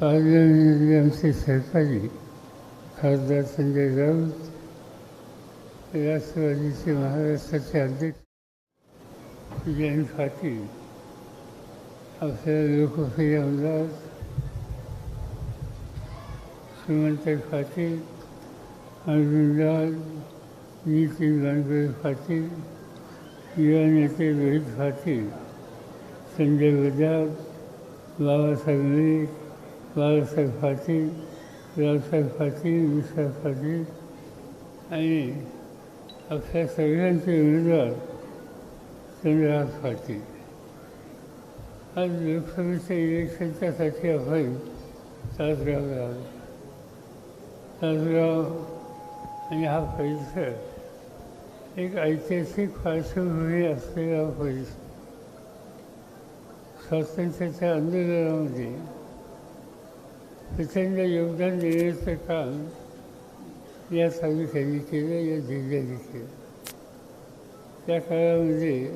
पार्लमेंटमध्ये आमचे सहकारी खासदार संजय राऊत राष्ट्रवादीचे महाराष्ट्राचे अध्यक्ष जयंत पाटील आपल्याला लोकप्रिय आमदार श्रीमंत पाटील अर्जुनलाल नितीन गणपती पाटील युवा नेते रोहित पाटील संजय बजाज बाबासाहेब नाईक बाळासाहेब पाटील विशाल पाटील आणि आपल्या सगळ्यांचे उमेदवार चंद्रहास फाटी आज लोकसभेच्या इलेक्शनच्यासाठी आपण तासगावला आलो तासगाव आणि हा परिसर एक ऐतिहासिक पार्श्वभूमी असलेला परिसर स्वातंत्र्याच्या आंदोलनामध्ये प्रचंड योगदान देण्याचं काम या तालुक्याने केलं या जिल्ह्याने केलं. त्या काळामध्ये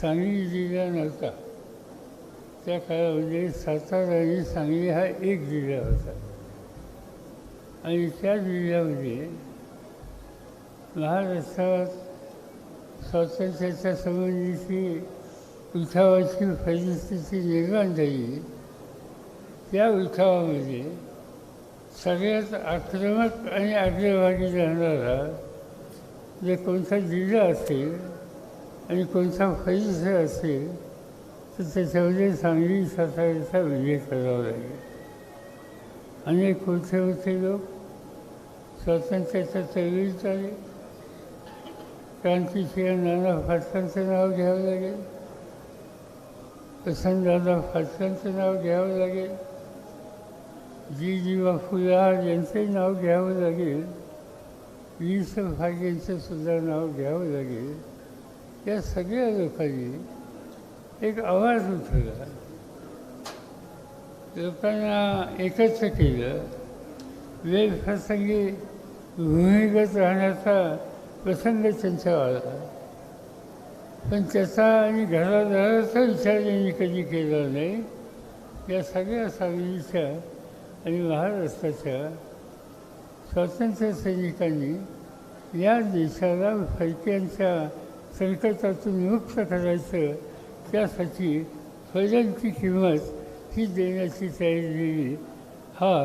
सांगली जिल्हा नव्हता. त्या काळामध्ये सातारा आणि सांगली हा एक जिल्हा होता. आणि त्या जिल्ह्यामध्ये महाराष्ट्रात स्वातंत्र्याच्या संबंधीची उठावाची परिस्थिती निर्माण झाली. त्या उत्सवामध्ये सगळ्यात आक्रमक आणि आग्रेवाडी राहणारा जे कोणता जिल्हा असेल आणि कोणता परिसर असेल तर त्याच्यामध्ये सांगली साताऱ्याचा विजय करावा लागेल अनेक कोणते होते लोक स्वातंत्र्याच्या चळवळीत आले. क्रांतिसिंह नाना फाटकांचं नाव घ्यावं लागेल. वसंतदादा फाटकांचं नाव घ्यावं लागेल. जी जीवा फुलार यांचंही नाव घ्यावं लागेल. वीस भाग्यांचं सुद्धा नाव घ्यावं लागेल. या सगळ्या लोकांनी एक आवाज उठवला. लोकांना एकत्र केलं. वेळप्रसंगी भूमिगत राहण्याचा प्रसंग त्यांचा आला. पण त्याचा आणि घरादाराचा विचार त्यांनी कधी केला नाही. या सगळ्या सावीच्या आणि महाराष्ट्राच्या स्वातंत्र्य सैनिकांनी या देशाला फैक्यांच्या संकटातून मुक्त करायचं त्यासाठी फैलांची किंमत ही देण्याची तयारी दिली हा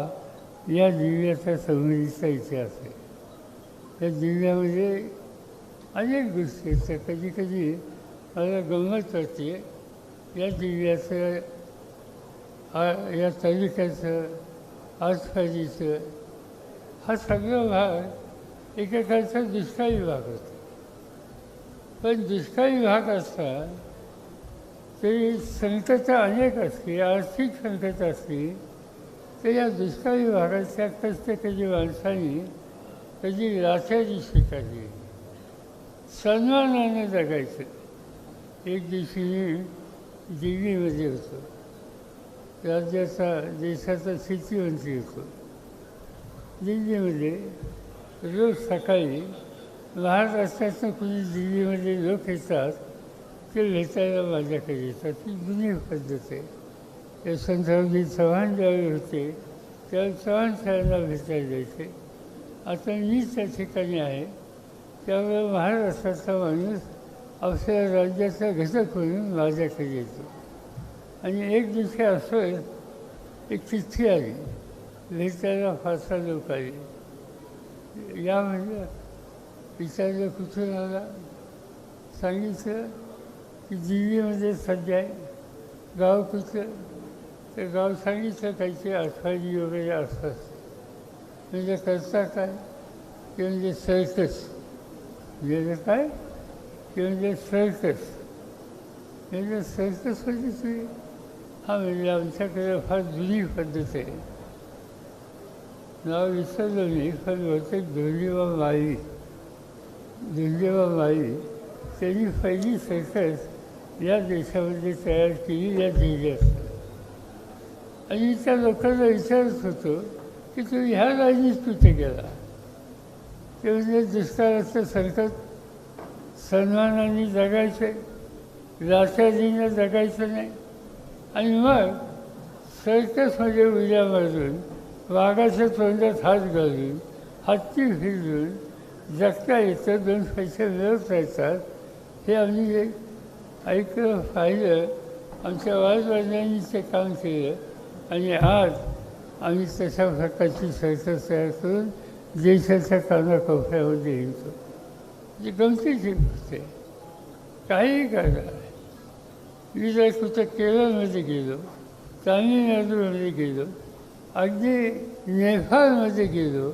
या जिल्ह्याचा संबंधीचा इतिहास आहे. या जिल्ह्यामध्ये अनेक गोष्टी आहेत. कधी कधी मला गंमत वाटते या जिल्ह्याचं या तालुक्याचं आसपाजीचं हा सगळा भाग एकेकाचा दुष्काळी भाग होता पण दुष्काळी भाग असता तरी संकटं अनेक असली आर्थिक संकट असली तर या दुष्काळी भागाच्या कष्टकरी माणसाने कधी लाचारी स्वीकारली सन्मानाने जगायचं. एक दिवशी मी दिल्लीमध्ये होतो. राज्याचा देशाचा शेतीमंत्री होतो. दिल्लीमध्ये रोज सकाळी महाराष्ट्रातनं कुणी दिल्लीमध्ये लोक येतात ते भेटायला माझ्याकडे येतात ती जुनी पद्धत आहे. यशवंतरावजी चव्हाण ज्यावेळी होते त्यावेळी चव्हाण साहेबांना भेटायला जायचे. आता मी त्या ठिकाणी आहे. त्यामुळे महाराष्ट्राचा माणूस आपल्या राज्याचा घटक म्हणून माझ्याकडे येतो आणि एक दिवशी असं एक चिठ्ठी आली भेटायला फारसा लोक आली. या म्हणजे विचारलं कुठून आला? सांगितलं की दिल्लीमध्ये सध्या आहे. गाव कुठलं? तर गाव सांगितलं काहीतरी आठवाडी वगैरे असतात म्हणजे करता काय? ते म्हणजे सर्कस म्हणजे काय? ते म्हणजे सर्कस म्हणजे सर्कस म्हणजे तुम्ही हा म्हणजे आमच्याकडे फार जुनी पद्धत आहे. नाव विसरलं मी पण बहुतेक धोंडीबा माई धोंडीबा माई त्यांनी पहिली सर्कस या देशामध्ये तयार केली या जिल्ह्यात आणि त्या लोकांना विचारत होतो की तुम्ही ह्या राजनीत कुठे गेला? ते म्हणजे दुष्काळाचं संकट सन्मानाने जगायचं लाचारीनं जगायचं नाही. आणि मग सर्कसमध्ये उड्या मारून वाघाच्या तोंडात हात घालून हत्ती फिरून जगता येतं दोन पैसे मिळवता येतात हे आम्ही जे ऐकलं पाहिलं आमच्या वादवाद्यांनी ते काम केलं. आणि आज आम्ही तशा प्रकारची सर्कस तयार करून देशाच्या कानाकोपऱ्यामध्ये येतो जी गमतीची गोष्ट आहे. काहीही करा. मी जर कुठं केरळमध्ये गेलो तामिळनाडूमध्ये गेलो अगदी नेपाळमध्ये गेलो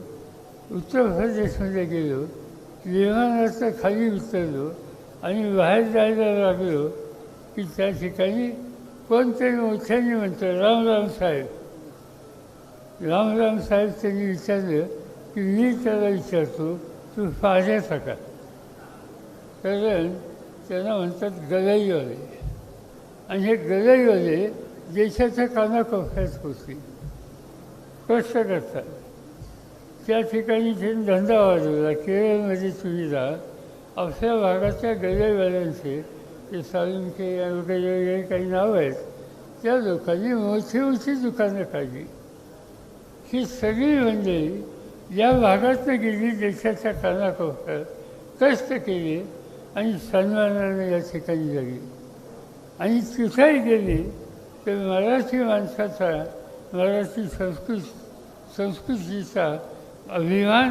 उत्तर प्रदेशमध्ये गेलो विमानाचं खाली उतरलो आणि बाहेर जायला लागलो की त्या ठिकाणी कोणतरी मोठ्याने म्हणतो राम राम साहेब. राम राम साहेब त्यांनी विचारलं की मी त्याला विचारतो तू पाहण्याचा का कारण त्यांना म्हणतात गलईवाले आणि हे गलईवाले देशाच्या कानाकोपऱ्यात होते. कष्ट करतात. त्या ठिकाणी त्यांनी धंदा वाढवला केरळमध्ये सुविधा. आपल्या भागाच्या गलईवाल्यांचे ते सालुंके वगैरे वगैरे काही नावं आहेत. त्या लोकांनी मोठी मोठी दुकानं काढली. ही सगळी मंडळी या भागातनं गेली देशाच्या कानाकोपऱ्यात. कष्ट केले आणि सन्मानाने या ठिकाणी जगली. आणि तिथेही गेली तर मराठी माणसाचा मराठी संस्कृत संस्कृतीचा अभिमान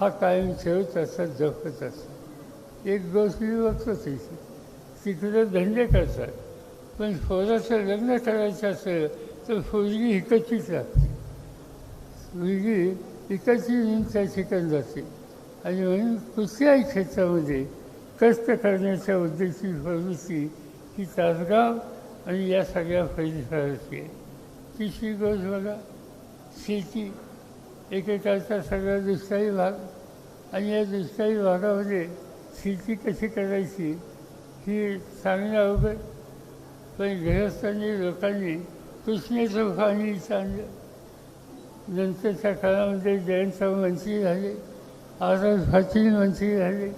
हा कायम ठेवत असतात जपत असत एक गोष्ट मी बघतो तिथे तिकडे धंदे करतात. पण पोराचं लग्न करायचं असेल तर पोरगी हिकचीच लागते. मुलगी इकडची त्या ठिकाणी जाते. आणि म्हणून कुठल्याही क्षेत्रामध्ये कष्ट करण्याच्या उद्देशी प्रवृत्ती की तासगाव आणि या सगळ्या परिसराची. आहे तिसरी गोष्ट बघा शेती. एकेकाचा सगळा दुष्काळी भाग आणि या दुष्काळी भागामध्ये शेती कशी करायची ही चांगली अवघड. पण गृहस्थांनी लोकांनी कृष्णेचं पाणी चांगलं नंतरच्या काळामध्ये जयंतराव मंत्री झाले आझाद पाटील मंत्री झाले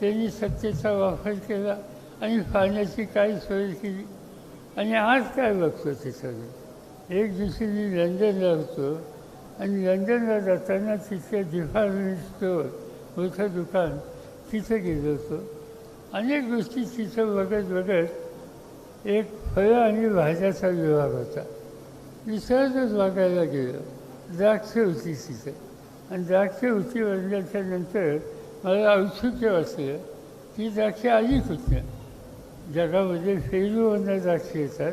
त्यांनी सत्तेचा वापर केला. आणि पाण्याची काय सोय केली? आणि आज काय बघतो ते सगळं? एक दिवशी मी लंडनला होतो आणि लंडनला जाताना तिथे डिपार्टमेंट स्टोअर मोठं दुकान तिथं गेलो होतो. अनेक गोष्टी तिथं बघत बघत एक फळं आणि भाज्याचा विभाग होता. मी सहजच बघायला गेलो. द्राक्ष होती तिथं. आणि द्राक्ष होती वाजल्याच्या नंतर मला औत्सुक्य वाचलं. की द्राक्ष आली होत्या जगामध्ये फेरीवरनं द्राक्ष येतात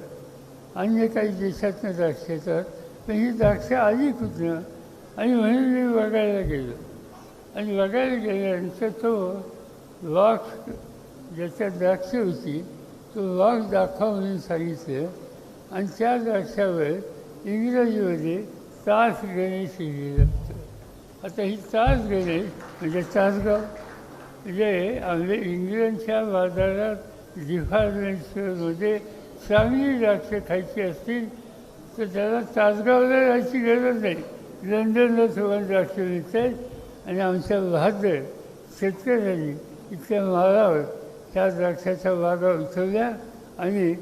अन्य काही देशातनं द्राक्ष येतात पण ही द्राक्ष आली कुठनं? आणि म्हणून मी बघायला गेलो. आणि बघायला गेल्यानंतर तो वाघ ज्याच्यात द्राक्ष होती तो वाघ दाखवा म्हणून सांगितलं. आणि त्या द्राक्षावर इंग्रजीमध्ये तास गणेश लिहिलं होतं. आता ही तास गणेश म्हणजे तासगाव म्हणजे आम्ही इंग्लंडच्या बाजारात डिपार्टमेंट चांगली द्राक्ष खायची असतील तर त्याला तासगावला जायची गरज नाही. लंडनला तुम्हाला द्राक्ष मिळतात आणि आमच्या बहादर शेतकऱ्यांनी इतक्या माळावर त्या द्राक्षाच्या बागा उचलल्या आणि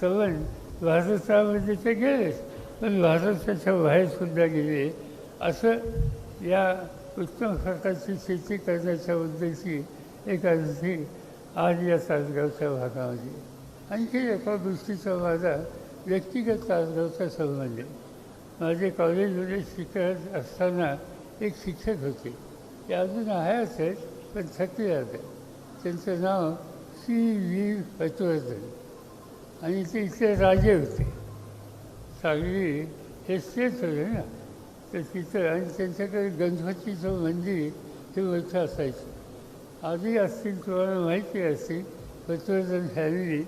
सवन भारतामध्ये ते गेलेच पण भारताच्या बाहेरसुद्धा गेले. असं या उत्तम प्रकारची शेती करण्याच्या उद्देशी एकादशी आज या तासगावच्या भागामध्ये आणखी एका गोष्टीचा माझा व्यक्तिगत तासगावचा संबंध आहे. माझे कॉलेजमध्ये शिकत असताना एक शिक्षक होते. ते अजून आहेच आहेत पण थकले आहेत. त्यांचं नाव सी व्ही पटवर्धन आणि ते इथले राजे होते. सांगली हे स्टेट होते ना. तर तिथं आणि त्यांच्याकडे गणपतीचं मंदिर हे मोठं असायचं. आधी असतील तुम्हाला माहिती असतील पटवर्धन फॅमिली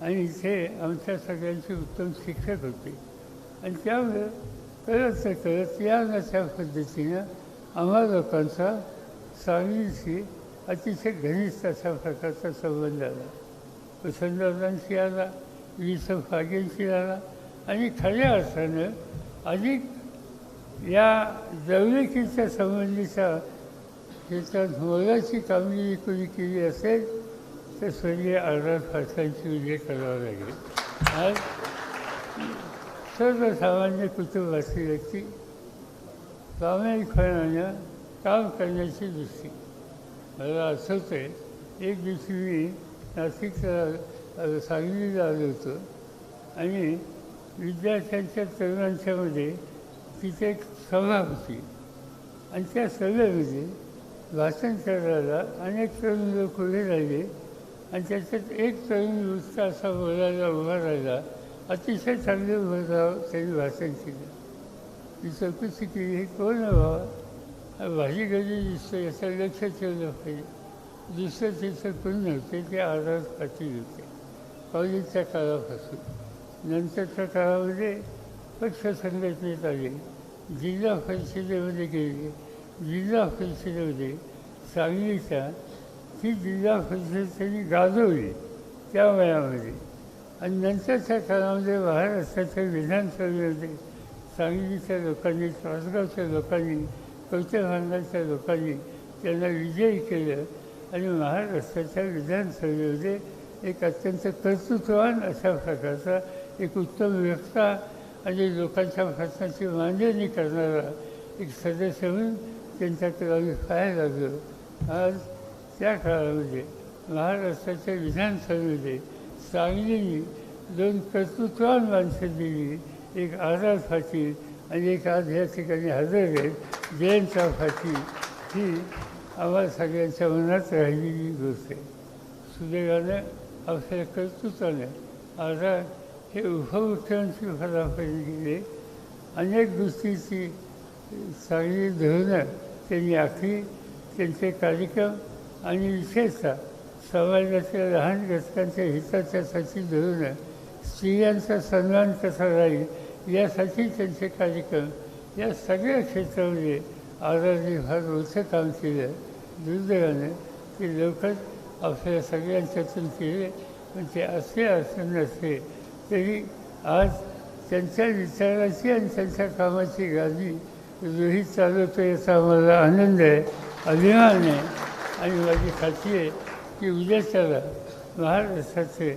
आणि इथे आमच्या सगळ्यांचे उत्तम शिक्षक होते. आणि त्यामुळे करत नाही करत या नशा पद्धतीनं आम्हा लोकांचा सांगलीशी अतिशय घनिष्ठ अशा प्रकारचा संबंध आला. वसंतदादांशी आला विस फागेंशी आला. आणि खऱ्या अर्थानं अधिक या जवळकीच्या संबंधीचा त्याच्या मोलाची कामगिरी कोणी केली असेल तर स्वर्गीय अर्धा फाटलांची उल्लेख करावं लागेल आज सर्वसामान्य कुटुंबातील व्यक्ती प्रामाणिकपणानं काम करण्याची दृष्टी मला आठवतं आहे एक दिवशी मी नाशिकला सांगलीला आलो होतो आणि विद्यार्थ्यांच्या तरुणांच्यामध्ये तिथे एक सभा होती आणि त्या सभेमध्ये भाषण करायला अनेक तरुण लोक उभे राहिले आणि त्याच्यात एक तरुण नुसता असा बोलायला उभा राहिला. अतिशय चांगले उभं त्यांनी वाचन केलं. मी चौकशी केली हे कोण आहे भाजी गजी दिसतो याचं लक्ष ठेवलं पाहिजे दुसरं तिथं कोण नव्हते ते आराध पाटील होते. कॉलेजच्या काळापासून. नंतरच्या काळामध्ये पक्ष संघटनेत आले. जिल्हा परिषदेमध्ये गेले. जिल्हा परिषदेमध्ये सांगलीच्या ती जिल्हा परिषद त्यांनी गाजवली त्या वयामध्ये. आणि नंतरच्या काळामध्ये महाराष्ट्राच्या विधानसभेमध्ये सांगलीच्या लोकांनी तासगावच्या लोकांनी कवटेभांगाच्या लोकांनी त्यांना विजयी केलं. आणि महाराष्ट्राच्या विधानसभेमध्ये एक अत्यंत कर्तृत्ववान अशा प्रकारचा एक उत्तम व्यक्ता आणि लोकांच्या प्रश्नाची मांडणी करणारा एक सदस्य म्हणून त्यांच्याकडे आम्ही पाहायला लागलो? आज त्या काळामध्ये महाराष्ट्राच्या विधानसभेमध्ये सांगलीने दोन कर्तृत्वान माणसं दिली. एक आझाद फाटी आणि एक आज या ठिकाणी हजर आहेत जयंत फाटी ही आम्हाला सगळ्यांच्या मनात राहिलेली गोष्ट आहे. सुदैवानं आपल्या कर्तृत्वानं आझाद हे उपमुख्यमंत्री पदापर्यंत गेले अनेक गोष्टीची चांगली धोरणं त्यांनी आखली त्यांचे कार्यक्रम आणि विशेषतः समाजाच्या लहान घटकांच्या हिताच्यासाठी धोरणं स्त्रियांचा सन्मान कसा राहील यासाठी त्यांचे कार्यक्रम या सगळ्या क्षेत्रामध्ये आजारी फार मोठं काम केलं. दुर्दैवानं ते लवकर आपल्या सगळ्यांच्यातून केले म्हणजे असे असं नसते तरी आज त्यांच्या विचाराची आणि त्यांच्या कामाची गादी रोहित चालवतो याचा मला आनंद आहे अभिमान आहे. आणि माझी खात्री आहे की उद्याच्याला महाराष्ट्राचे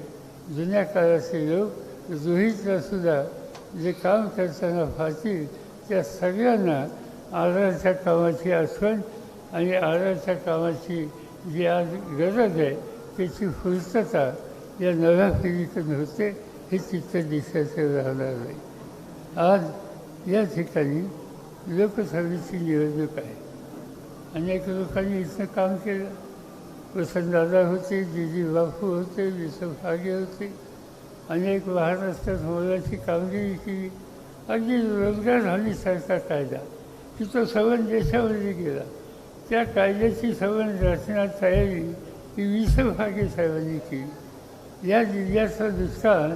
जुन्या काळाचे लोक रोहितला सुद्धा जे काम करताना पाहतील त्या सगळ्यांना आधारच्या कामाची आठवण आणि आधारच्या कामाची जी आज गरज आहे त्याची पूर्तता या नव्या पिढीकडून होते हे चित्र दिसायचं राहणार नाही. आज या ठिकाणी लोकसभेची निवडणूक आहे अनेक लोकांनी इथं काम केलं. वसंतदादा होते दिदी बापू होते विसव हागे होते. अनेक महाराष्ट्रात मोलाची कामगिरी केली. अगदी रोजगार हमीसारखा कायदा. की तो सवन देशामध्ये गेला. त्या कायद्याची सवन रचना तयारी ही विसव हागे साहेबांनी केली. या जिल्ह्याचा दुष्काळ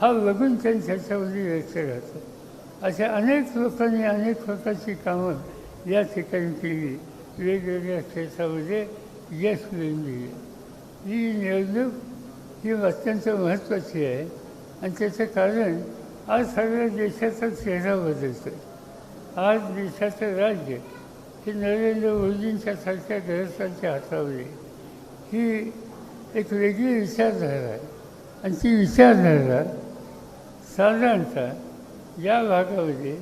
हा लगून त्यांनी लक्ष व्यक्त राहतो अशा अनेक लोकांनी अनेक प्रकारची कामं या ठिकाणी केली. वेगवेगळ्या क्षेत्रामध्ये यश मिळून दिले. ही निवडणूक ही अत्यंत महत्त्वाची आहे आणि त्याचं कारण आज सगळ्या देशाचा चेहरा बदलतो आज देशाचं राज्य हे नरेंद्र मोदींच्या सारख्या ग्रहस्थांच्या हातावर ही एक वेगळी विचारधारा आहे. आणि ती विचारधारा साधारणतः या भागामध्ये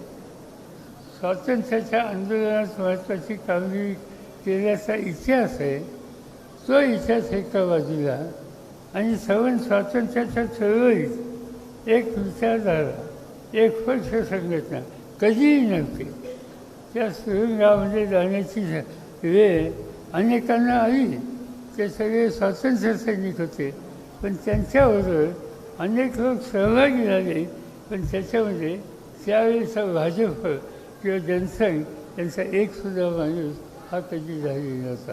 स्वातंत्र्याच्या आंदोलनात महत्त्वाची कामगिरी केल्याचा इतिहास आहे. तो इतिहास एका बाजूला आणि सवन स्वातंत्र्याच्या चळवळीत एक विचारधारा एक पक्ष संघटना कधीही नव्हती. त्या सुरुंगामध्ये जाण्याची वेळ अनेकांना आली. ते सगळे स्वातंत्र्य सैनिक होते. पण त्यांच्याबरोबर अनेक लोक सहभागी झाले. पण त्याच्यामध्ये त्यावेळेचा भाजप किंवा जनसंघ यांचा एकसुद्धा माणूस हा कधी झालेला नव्हता.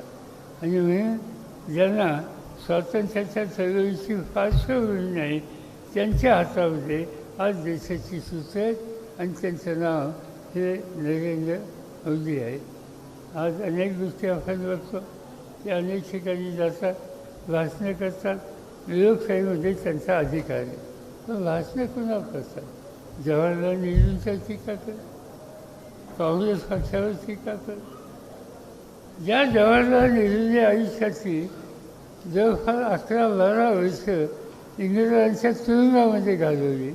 आणि म्हणून ज्यांना स्वातंत्र्याच्या चळवळीची पार्श्वभूमी नाही त्यांच्या हातामध्ये आज देशाची सूत्र आहेत आणि त्यांचं नाव हे नरेंद्र मोदी आहे. आज अनेक गोष्टी आपण बघतो ते अनेक ठिकाणी जातात भाषणं करतात लोकशाहीमध्ये त्यांचा अधिकार आहे. पण नाही कुणा करतात जवाहरलाल नेहरूंचा टीका कर काँग्रेस पक्षावर टीका कर. ज्या जवाहरलाल नेहरूंनी आयुष्याची जवळपास अकरा बारा वर्ष इंग्रजांच्या तुरुंगामध्ये घालवली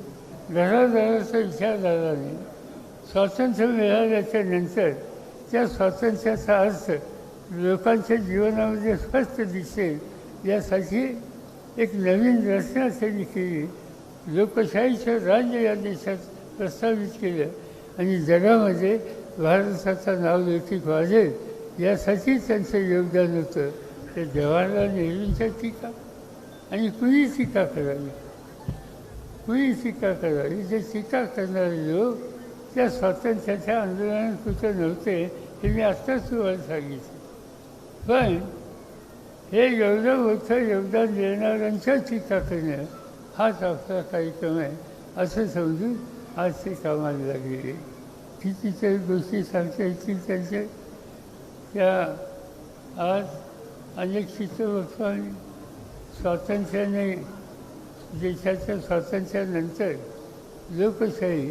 घरादाराचा विचार झाला नाही स्वातंत्र्य मिळाल्याच्या नंतर त्या स्वातंत्र्याचा अर्थ लोकांच्या जीवनामध्ये स्पष्ट दिसेल यासाठी एक नवीन रचना त्यांनी केली. लोकशाहीचं राज्य या देशात प्रस्तावित केलं. आणि जगामध्ये भारताचं नाव लौकिक वाढेल यासाठी त्यांचं योगदान होतं. ते जवाहरलाल नेहरूंच्या टीका आणि कुणी टीका करावी? कुणी टीका करावी? जे टीका करणारे लोक त्या स्वातंत्र्याच्या आंदोलनात कुठं नव्हते हे मी आत्ताच तुम्हाला सांगितलं. पण हे एवढं मोठं योगदान देणाऱ्यांच्या टीका करणं हाच आपला कार्यक्रम आहे. असं समजून आज ते कामाला लागलेले कितीतरी गोष्टी सांगता येतील त्यांच्या त्या आज अनेक चित्रपटांनी स्वातंत्र्याने देशाच्या स्वातंत्र्यानंतर लोकशाही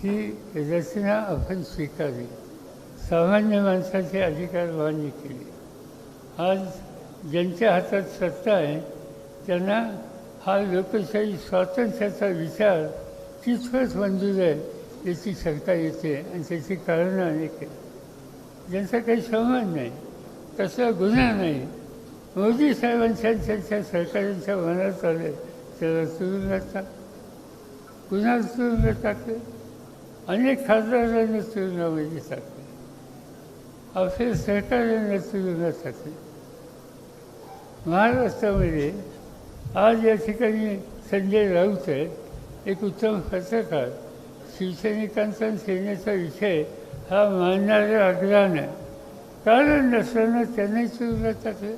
ही रचना आपण स्वीकारली. सामान्य माणसाचे अधिकार मान्य केले. आज ज्यांच्या हातात सत्ता आहे त्यांना हा लोकशाही स्वातंत्र्याचा विचार कितपत मंजूर आहे याची शंका येते आणि त्याची कारणं अनेक आहे ज्यांचा काही संबंध नाही तसा गुन्हा नाही. मोदी साहेबांच्या त्यांच्या सरकारांच्या मनात आले त्याला तुरुंगात टाक गुन्हा तुरुंगात टाकले अनेक खासदारांना तुरुंगामध्ये टाकले आपल्या सरकारांना तुरुंगात टाकले महाराष्ट्रामध्ये आज या ठिकाणी संजय राऊत आहेत. एक उत्तम पत्रकार शिवसैनिकांचा सेनेचा विषय हा मानणाऱ्या आहे. कारण नसताना त्यांनाही सुरुवात टाकलं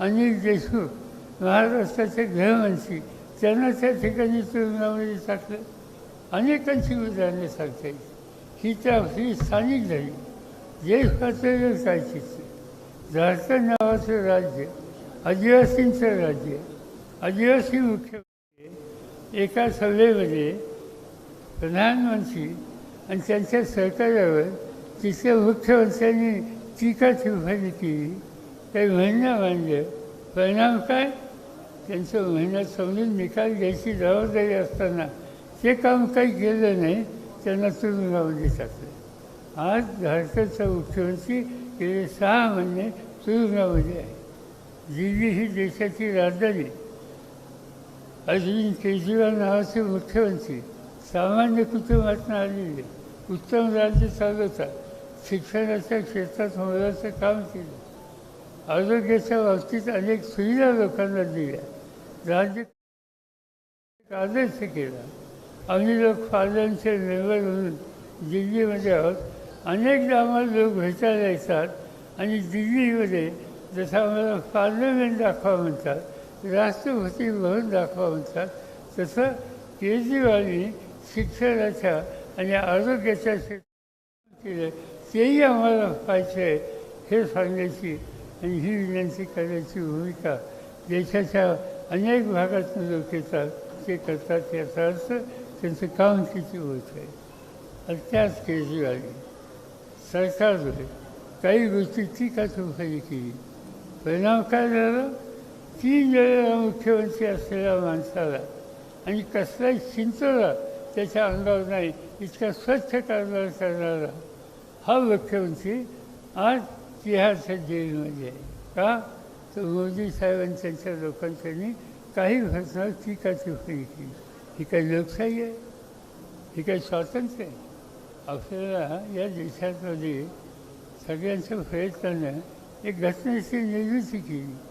अनिल देशमुख महाराष्ट्राचे गृहमंत्री त्यांना त्या ठिकाणी तुरुंगामध्ये टाकलं अनेकांची उदाहरणे सांगता येईल. ही त्या आपली स्थानिक झाली. देश पातळीवर काय चित्र झारखंड नावाचं राज्य आदिवासींचं राज्य. आदिवासी मुख्यमंत्री एका सभेमध्ये प्रधानमंत्री आणि त्यांच्या सरकारवर तिथल्या मुख्यमंत्र्यांनी टीका टिप्पणी केली. काही म्हणणं मांडलं परिणाम काय? त्यांचं म्हणणं समजून निकाल घ्यायची जबाबदारी असताना ते काम काही केलं नाही त्यांना तुरुंगामध्ये टाकलं आज भारताचा मुख्यमंत्री गेले सहा महिने तुरुंगामध्ये आहे. दिल्ली ही देशाची राजधानी अरविंद केजरीवाल नावाचे मुख्यमंत्री सामान्य कुटुंबातून आलेले उत्तम राज्य चालवतात शिक्षणाच्या क्षेत्रात मोलाचं काम केलं. आरोग्याच्या बाबतीत अनेक सुविधा लोकांना दिल्या. राज्य आदर्श केला. आम्ही लोक पार्लमेंटचे मेंबर म्हणून दिल्लीमध्ये आहोत. अनेकदा आम्हाला लोक भेटायला येतात आणि दिल्लीमध्ये जसं आम्हाला पार्लमेंट दाखवा म्हणतात राष्ट्रपती म्हणून दाखवा म्हणतात तसं केजरीवालनी शिक्षणाच्या आणि आरोग्याच्या क्षेत्रात केलं तेही आम्हाला पाहिजे आहे हे सांगण्याची आणि ही विनंती करण्याची भूमिका देशाच्या अनेक भागातून लोक येतात ते करतात याचा अर्थ त्यांचं काम किती होत आहे. आणि त्याच केजरीवालनी सरकारद्वारे काही गोष्टी टीका टिप्पणी केली. परिणाम काय झाला? तीन वेळेला मुख्यमंत्री असलेल्या माणसाला आणि कसलाही चिंतला त्याच्या अंगावर नाही इतका स्वच्छ कारभार करणारा हा मुख्यमंत्री आज तिहारच्या जेलमध्ये आहे. का? तर मोदी साहेबांनी त्यांच्या लोकांनी काही घटना टीका टिप्पणी केली. ही काही लोकशाही आहे? ही काही स्वातंत्र्य आहे? आपल्याला या देशामध्ये सगळ्यांच्या प्रयत्नानं एक घटनेची निर्मिती केली.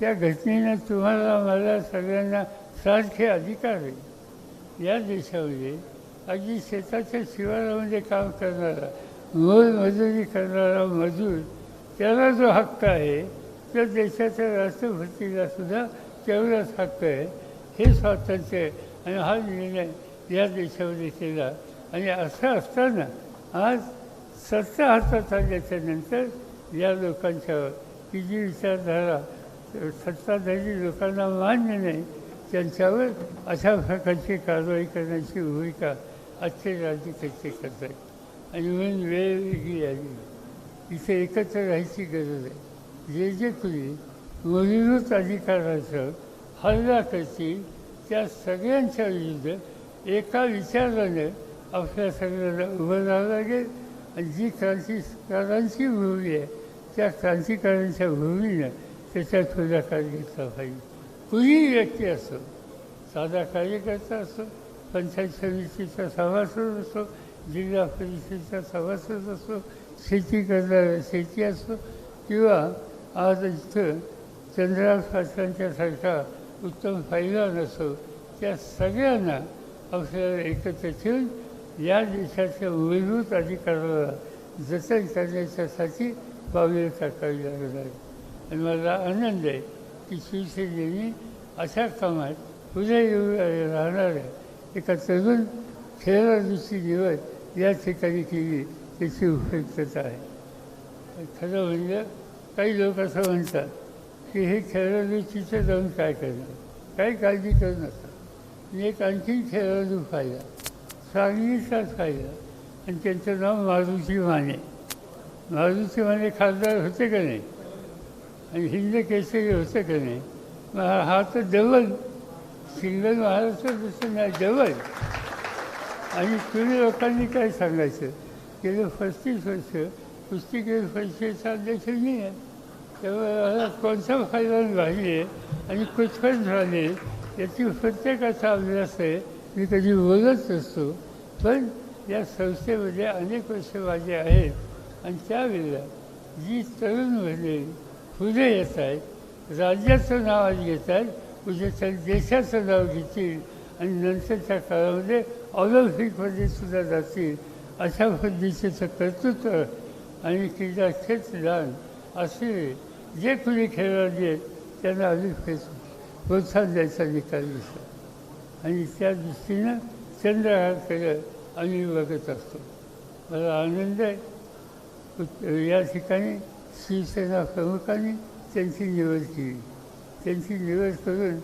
त्या घटनेनं तुम्हाला मला सगळ्यांना सारखे अधिकार आहे या देशामध्ये अगदी शेताच्या शिवारामध्ये काम करणारा मोलमजुरी करणारा मजूर त्याला जो हक्क आहे त्या देशाच्या राष्ट्रपतीला सुद्धा तेवढाच हक्क आहे. हे स्वातंत्र्य आहे. आणि हा निर्णय या देशामध्ये केला. आणि असं असताना आज सत्ता हातात आल्याच्यानंतर या लोकांच्यावर की जी विचारधारा सत्ताधारी लोकांना मान्य नाही. त्यांच्यावर अशा प्रकारची कारवाई करण्याची भूमिका आजचे राज्यकर्ते आहेत. आणि म्हणून वेळ वेगळी आली. इथे एकत्र राहायची गरज आहे. जे जे तुम्ही मूलभूत अधिकाराचं हल्ला करतील त्या सगळ्यांच्या विरुद्ध एका विचाराने आपल्या सगळ्यांना उभं राहावं लागेल. आणि जी क्रांतिकारांची भूमी आहे त्या क्रांतिकारांच्या भूमीनं त्याच्यात पुढाकार घेतला पाहिजे कुणीही व्यक्ती असो साधा कार्यकर्ता असो पंचायत समितीचा सभासद असो जिल्हा परिषदेचा सभासद असो शेती करणारा शेती असो किंवा आज इथं चंद्रराव पाटलांच्यासारखा उत्तम फायदा नसो त्या सगळ्यांना आपल्याला एकत्र ठेवून या देशाच्या मूलभूत अधिकाराला जतन करण्याच्यासाठी पावले टाकावी लागणार आहे आणि मला आनंद आहे की शिवसेनेने अशा कामात पुढे येऊ राहणाऱ्या एका तरुण खेळाडूची निवड या ठिकाणी केली त्याची उपयुक्तता आहे खरं म्हणजे काही लोक असं म्हणतात की हे खेळाडू जाऊन काय करणार काही काळजी करू नका मी एक आणखी खेळाडू पाहिला सांगलीचाच पाहिला आणि त्यांचं नाव मारुती माने मारुती माने खासदार होते का नाही आणि हिंद केसरी होतं का नाही? मग हा तर डबल सिंगल महाराष्ट्र दुसरं नाही डबल आणि तुम्ही लोकांनी काय सांगायचं? गेलं पस्तीस वर्ष कुस्तीगीर परिषदेचा अध्यक्ष मी आहे त्यामुळे कोणता फायदा झाली आहे आणि कुठपण झाले याची प्रत्येकाचा अभ्यास आहे. मी कधी बोलत असतो पण या संस्थेमध्ये अनेक वर्ष माझे आहेत. आणि त्यावेळेला जी तरुण मुले फुले येत आहेत राज्याचं नाव आज घेत आहेत उद्या त्या देशाचं नाव घेतील आणि नंतरच्या काळामध्ये ऑलिम्पिकमध्ये सुद्धा जातील अशा पद्धतीचं कर्तृत्व आणि क्रीडा क्षेत्रदान असे जे कुणी खेळाडू आहेत त्यांना अधिक प्रोत्साहन द्यायचा निकाल दिसला आणि त्या दृष्टीनं चंद्रहारकडे आम्ही बघत असतो. मला आनंद आहे. या ठिकाणी शिवसेना प्रमुखांनी त्यांची निवड केली. त्यांची निवड करून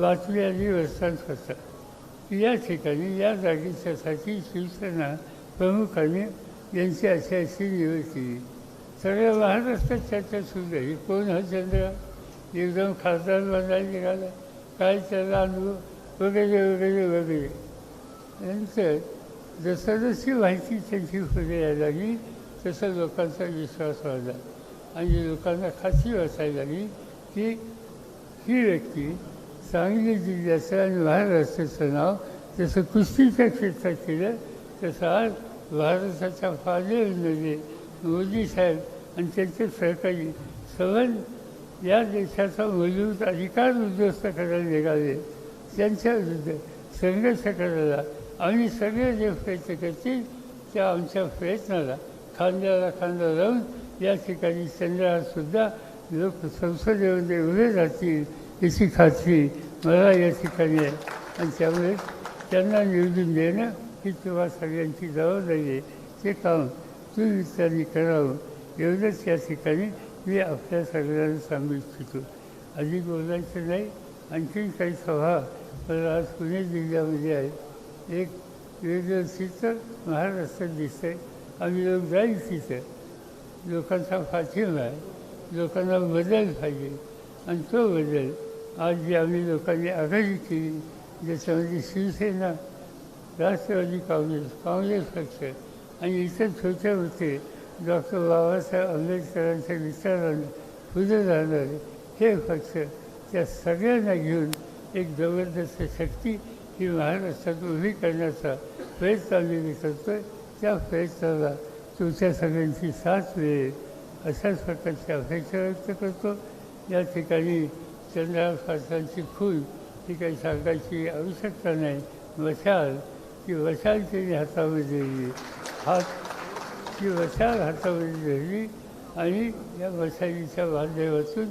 बातमी आली वर्तमानपत्रात या ठिकाणी या जागेच्यासाठी शिवसेना प्रमुखांनी यांची अशी अशी निवड केली. सगळ्या महाराष्ट्रात चर्चा सुरू झाली. कोण हा चंद्र? एकदम खासदार बनायला निघाला. काय त्याला अनुभव? वगैरे वगैरे वगैरे. नंतर जसं जशी माहिती त्यांची पुढे यायला लागली तसं लोकांचा विश्वास वाढला. आणि लोकांना खात्री वाचायला लागली की ही व्यक्ती सांगली जिल्ह्याचं आणि महाराष्ट्राचं नाव जसं कुस्तीच्या क्षेत्रात केलं तसं आज भारताच्या पालेमध्ये मोदी साहेब आणि त्यांचे सहकारी सवन या देशाचा मूलभूत अधिकार उद्ध्वस्त करायला निघाले त्यांच्या विरुद्ध संघर्ष करायला आम्ही सगळे जे प्रयत्न करतील त्या आमच्या प्रयत्नाला खांद्याला खांदा लावून या ठिकाणी चंद्रासुद्धा लोक संसदेमध्ये उभे राहतील याची खात्री मला या ठिकाणी आहे. आणि त्यामुळे त्यांना निवडून देणं ही तेव्हा सगळ्यांची जबाबदारी आहे. ते काम तुम्ही करावं एवढंच या ठिकाणी मी आपल्या सगळ्यांना सांगू इच्छितो. अधिक बोलायचं नाही आणखीन काही सभा मला आज पुणे जिल्ह्यामध्ये आहे. एक वेगळं चित्र महाराष्ट्रात दिसतं आम्ही लोक जाईल तिथं. लोकांचा पाठिंबा आहे. लोकांना बदल पाहिजे. आणि तो बदल आज जी आम्ही लोकांनी आघाडी केली ज्याच्यामध्ये शिवसेना राष्ट्रवादी काँग्रेस काँग्रेस पक्ष आणि इतर छोटे होते डॉक्टर बाबासाहेब आंबेडकरांच्या विचारानं पुढे राहणारे हे पक्ष त्या सगळ्यांना घेऊन एक जबरदस्त शक्ती ही महाराष्ट्रात उभी करण्याचा प्रयत्न आम्ही करतो आहे त्या प्रयत्नाला तुमच्या सगळ्यांची साथ मिळेल अशाच प्रकारची अपेक्षा व्यक्त करतो. या ठिकाणी चंद्रहार पाटलांची फूल ही काही सांगायची आवश्यकता नाही. मशाल की वशाल त्यांनी हातामध्ये धरली हात ती वशाल हातामध्ये धरली आणि या वशालीच्या माध्यमातून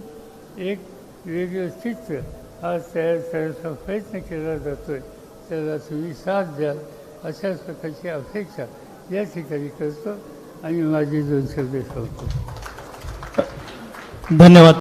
एक वेगळं चित्र हा तयार करण्याचा प्रयत्न केला जातो आहे त्याला तुम्ही साथ द्याल अशाच प्रकारची अपेक्षा या ठिकाणी करतो. आणि माझी दोन शब्द सांगतो धन्यवाद.